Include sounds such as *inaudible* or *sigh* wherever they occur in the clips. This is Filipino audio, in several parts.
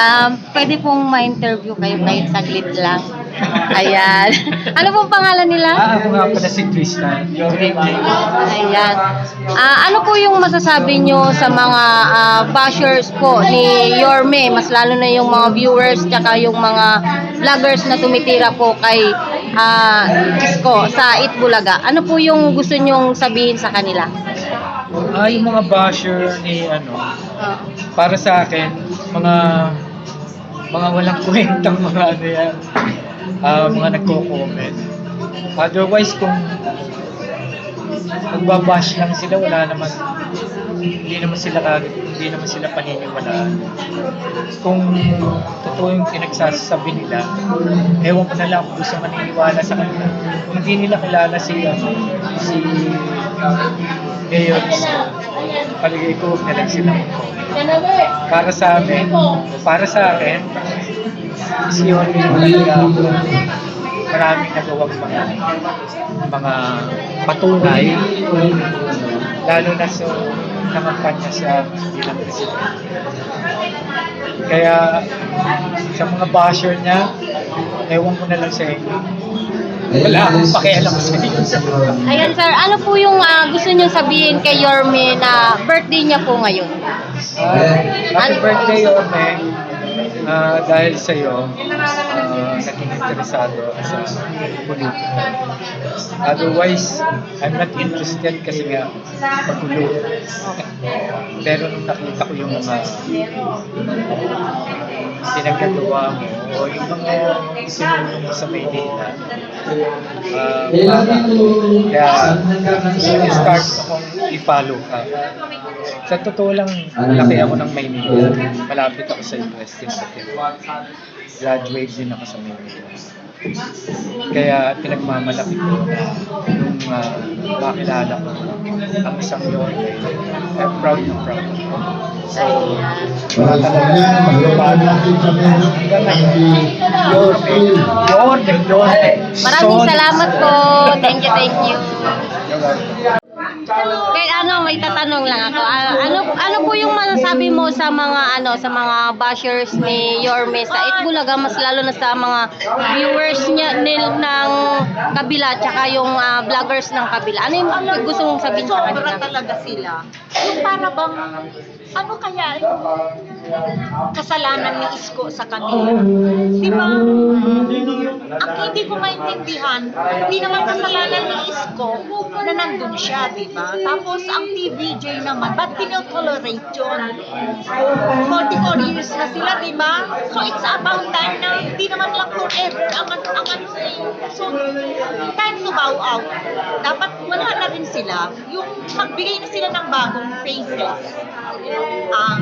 Um, pwede pong ma-interview kayo kahit saglit lang. Ayan. *laughs* ano pong pangalan nila? Ah, ako nga pala si Tristan. Ayan. Ah, ano po yung masasabi nyo sa mga ah, bashers po ni Yorme, mas lalo na yung mga viewers tsaka yung mga vloggers na tumitira po kay ah, Isko sa Itbulaga. Ano po yung gusto nyong sabihin sa kanila? Ah, yung mga basher ni ano, Ah, para sa akin, mga mga walang kwentang mga ano yan, ah, mga nagko-comment. Otherwise, kung nagbabash lang sila, wala naman, hindi naman sila hindi naman sila paniniwalaan. Kung totoo yung pinagsasabi nila, ewan ko na lang kung gusto maniniwala sa kanila. Kung hindi nila kilala si, ano, si Mayor Isko, paligay ko, huwag na sila mag-comment para sa amin, para sa akin, si Yorme yung talaga maraming nagawang mga mga patunay lalo na sa nangampanya siya bilang presidente. Kaya sa mga basher niya, ewan ko na lang sa inyo. Wala akong pakialam sa inyo. Ayan sir, ano po yung ah, gusto nyo sabihin kay Yorme na birthday niya po ngayon? Ah, happy birthday, Yorme. Ah, dahil sa iyo, uh, naging interesado sa politika. Otherwise, I'm not interested kasi nga magulo. Pero nung nakita ko yung mga pinagkagawa mo o yung mga isinulong mo sa Maynila, ah, para kaya start akong i-follow ka. Sa totoo lang, laki ako ng Maynila. Malapit ako sa US din. Graduate din ako sa Maynila. Kaya pinagmamalaki ko na nung uh, makilala ko ang isang yun, I'm proud na proud. So, talaga magbabago. Hanggang ngayon, Yorme, Yorme, Yorme. Maraming Son- salamat po. Thank you, thank you. Wait, ano, may tatanong lang ako. Ah, ano ano po yung masasabi mo sa mga ano sa mga bashers ni Yorme sa Itbulaga mas lalo na sa mga viewers niya nil ng kabila tsaka yung ah, vloggers ng kabila. Ano yung gusto mong sabihin sa Sobra kanila? talaga sila. Yung para bang, ano kaya yung kasalanan ni Isko sa kanila? Di ba? Ang hindi ko maintindihan, hindi naman kasalanan ni Isko na nandun siya, di ba? Tapos ang TVJ naman, ba't tinotolerate yun? 44 years na sila, di ba? So it's about time na hindi naman lang forever ang, ang ano eh. So, time to bow out. Dapat wala na rin sila. Yung magbigay na sila ng bagong faces. Ah,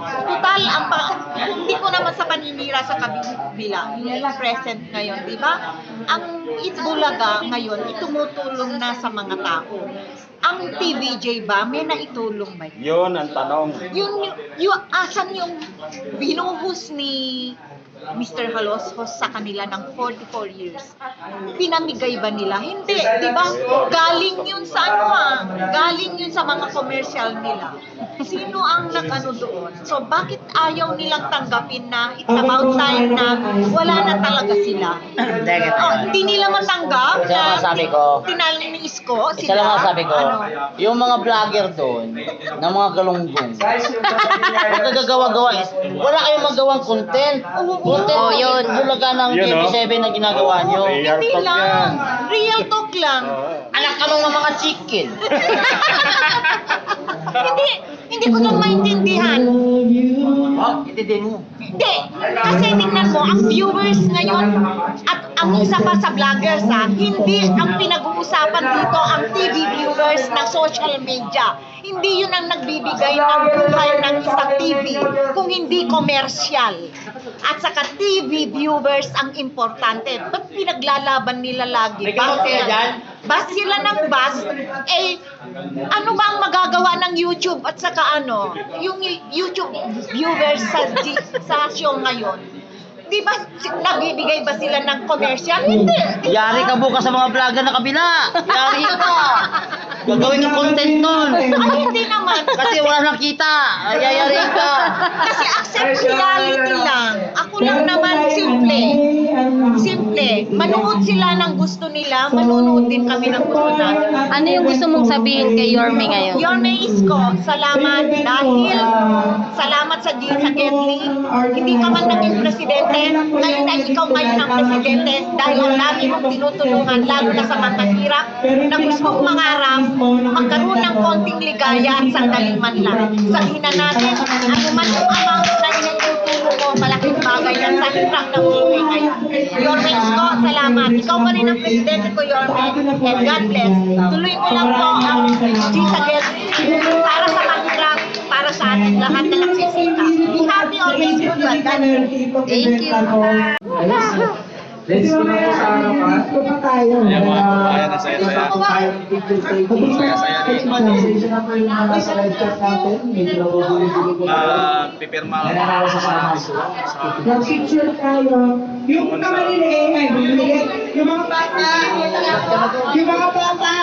total, ang pa, hindi ko naman sa paninira sa kabila, yung present ngayon, di ba? Ang Itbulaga ngayon, itumutulong na sa mga tao. Ang TVJ ba, may naitulong ba? Yun ang tanong. Yung, yung, asan yung binuhos ni Mr. Haloshos sa kanila ng 44 years. Pinamigay ba nila? Hindi, di ba? Galing yun sa ano ah, galing yun sa mga commercial nila. Sino ang nag-ano doon? So, bakit ayaw nilang tanggapin na it's about time na wala na talaga sila? Oh, hindi nila matanggap na masabi ko. tinalo ni Isko sila. Isa lang ang sabi ko, Ano? Yung mga vlogger doon, ng mga galunggong, huwag nagagawa-gawa is, wala kayong magawang content. Content Oh, oh, yun. Bulaga ng Yun, oh. 27 na ginagawa nyo. Real Hindi talk lang. Real talk lang. *laughs* Anak ka ng mga chicken. *laughs* hindi, hindi ko lang maintindihan. Oh, itidin mo. Hindi, kasi tingnan mo, ang viewers ngayon, at ang isa pa sa vloggers ha, hindi ang pinag-uusapan dito ang TV viewers ng social media. Hindi yun ang nagbibigay ng buhay ng isang TV, kung hindi komersyal. At saka TV viewers ang importante. Ba't pinaglalaban nila lagi? Kaya dyan? Bas sila ng bas, eh, ano ba ang magagawa ng YouTube at saka ano, yung YouTube viewers sa, sa show ngayon, Di ba, si- nagbibigay ba sila ng commercial? Hindi. Yari ka bukas sa mga vlogger na kabila. Yari ka. Gagawin yung content nun. Ay, hindi naman. Kasi wala nakita. Ay, yayari ka. Kasi accept reality lang. Ako lang naman, simple. Simple. Manood sila ng gusto nila, manonood din kami ng gusto namin. Ano yung gusto mong sabihin kay Yorme ngayon? Your Isko, salamat dahil salamat sa G sa Getly. Hindi ka man naging presidente, ngayon ay ikaw ngayon ang presidente dahil ang dami mong tinutulungan, lalo na sa mga hirap na gustong mangarap, magkaroon ng konting ligaya at sandaling man lang. Sabihin na natin, ano man yung amount na malaking bagay yan sa hirap ng buhay ngayon. Your Isko, salamat. Ikaw pa rin ang presidente ko, Yorme, and God bless. Tuloy mo lang po ang G sa Getly para sa mahirap, para sa ating lahat na nagsisika. Be happy always, good bless. Thank you. Let's go na po sa harapan. Ayan mga kababayan, ang saya-saya. Saya-saya rin. Na pipirma ako. Sa Mag-picture tayo. Yung mga maliliit, ay, maliliit. Yung mga bata, yung mga bata,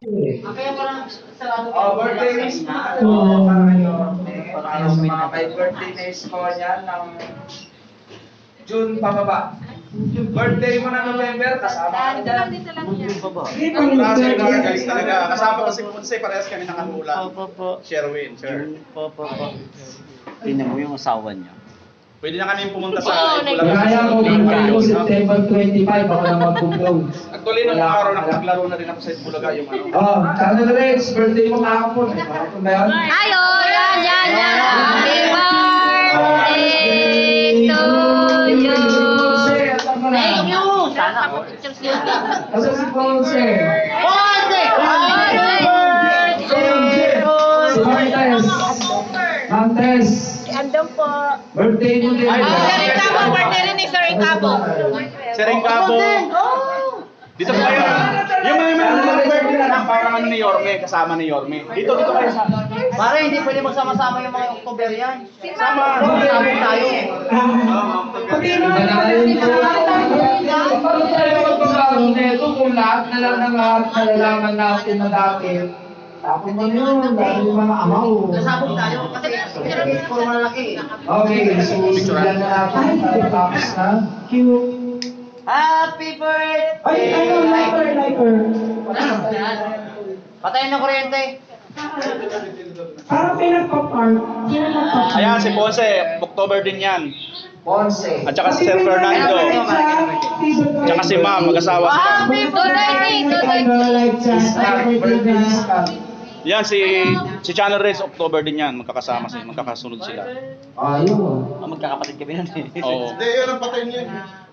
paparapan. Oh, birthday wish mo. Oh, para kayo. Para sa mga may birthday na isko niyan ng June pababa. Birthday mo na November, kasama ka dyan. Hindi pang Kasi guys talaga. Kasama ko si Ponce, parehas kami nakahula. Po, po. Sherwin, sir. Po, po, po. Tingnan mo yung asawa niya. Pwede na kami pumunta Oo, sa nag- Kaya ko Bulaga. dito ko September 25, ako na mag-vlog. Actually, nung araw nakapaglaro na rin ako sa Bulaga yung ano. Oh, Channel Reds, birthday mo kahapon. Ba yan? Ayo, yan, yan, yan. Happy birthday to you. Thank you. Sana ako. Asa si Ponce? Happy. Martes. Andun po. Birthday mo din. birthday rin ni Sir Incabo. Sir Incabo. Dito po kayo. Yung mga mga mga birthday na lang, parang ano ni Yorme, kasama ni Yorme. Dito, dito kayo sa... Pare, hindi pwede magsama-sama yung mga October yan. Sama. Sama tayo. Pati nito kung lahat na lang ng lahat nalalaman natin na dati? Tapos mo yun, dahil yung mga amaw. Nasabog tayo kasi puro malaki. Okay, so yan na natin. Tapos na. Cute. Happy birthday! Ay, ano, lighter, lighter. Patayin ng kuryente. Parang pinagpa-park. Sino nagpa-park? Ayan, si Ponce, October din yan. Ponce. At saka si Sir Fernando. Tsaka si Ma'am, mag-asawa sila. Happy birthday, Totoy. Happy birthday. Yan, si si Channel Reds, October din yan. Magkakasama sila, magkakasunod sila. Ayun. Ah, magkakapatid kami nun eh. Oo. *laughs*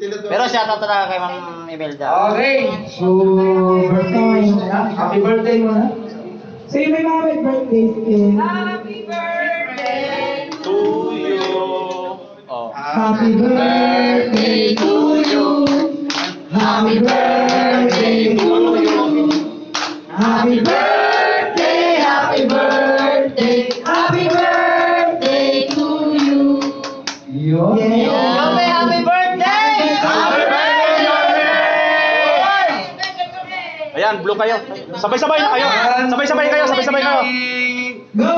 Pero shout out talaga kay Ma'am Imelda. Okay, so birthday. Happy birthday mo na. Say may mga may birthdays eh. To you. Oh. Happy birthday to you. Happy birthday to you. Happy birthday, Ayan, blue kayo. Sabay-sabay na kayo. Sabay-sabay kayo, sabay-sabay kayo. Go!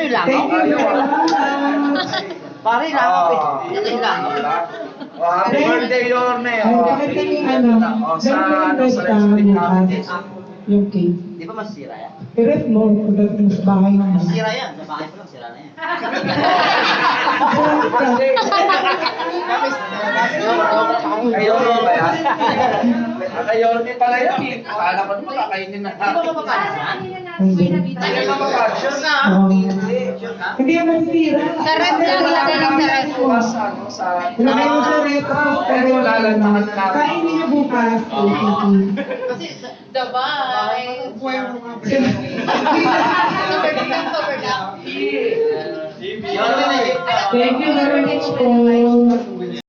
Ano you. Pare lang ako Oh. eh. Ano lang? Oh, happy birthday, Yorme. Ay, Oh. ano, Oh, sa ano, sa bukas, yung cake. Di ba masira yan? Pero mo, pagdating sa bahay naman. Masira yan. Sa bahay ko lang, sira na yan. Kayo ba yan? Ah, Kay Yorme pala yan. eh. Akala ko naman kakainin na Di ba mapapalis yan? Hindi. Hindi mapapasyon na. Um, Hindi naman sira. Sa ref lang, ilagay lang sa ref. Bukas, ano, sa... Ilagay mo sa retro, pero lalanahan na natin. kainin niyo bukas. Okay. Kasi sa... Thank you very much po.